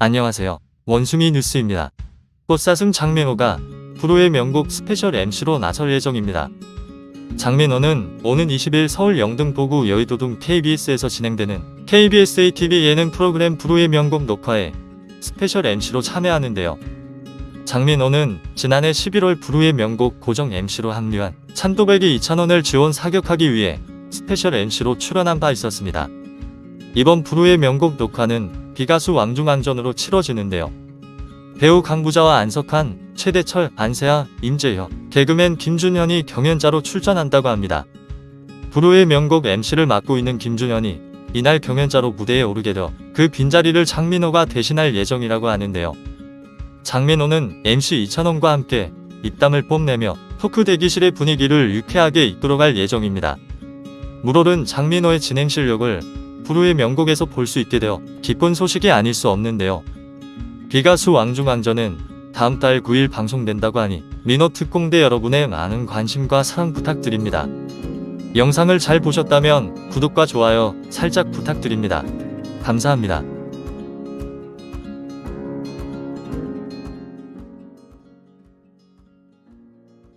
안녕하세요. 원숭이 뉴스입니다. 꽃사슴 장민호가 프로의 명곡 스페셜 MC로 나설 예정입니다. 장민호는 오는 20일 서울 영등포구 여의도 등 KBS에서 진행되는 KBS ATV 예능 프로그램 프로의 명곡 녹화에 스페셜 MC로 참여하는데요. 장민호는 지난해 11월 부르의 명곡 고정 MC로 합류한 찬도백이 2,000원을 지원 사격하기 위해 스페셜 MC로 출연한 바 있었습니다. 이번 부르의 명곡 녹화는 비가수 왕중왕전으로 치러지는데요. 배우 강부자와 안석환, 최대철, 안세아, 임재혁, 개그맨 김준현이 경연자로 출전한다고 합니다. 부르의 명곡 MC를 맡고 있는 김준현이 이날 경연자로 무대에 오르게 되어 그 빈자리를 장민호가 대신할 예정이라고 하는데요. 장민호는 MC 이찬원과 함께 입담을 뽐내며 토크 대기실의 분위기를 유쾌하게 이끌어갈 예정입니다. 물오른 장민호의 진행 실력을 부르의 명곡에서 볼 수 있게 되어 기쁜 소식이 아닐 수 없는데요. 비가수 왕중왕전은 다음 달 9일 방송된다고 하니 민호 특공대 여러분의 많은 관심과 사랑 부탁드립니다. 영상을 잘 보셨다면 구독과 좋아요 살짝 부탁드립니다. 감사합니다.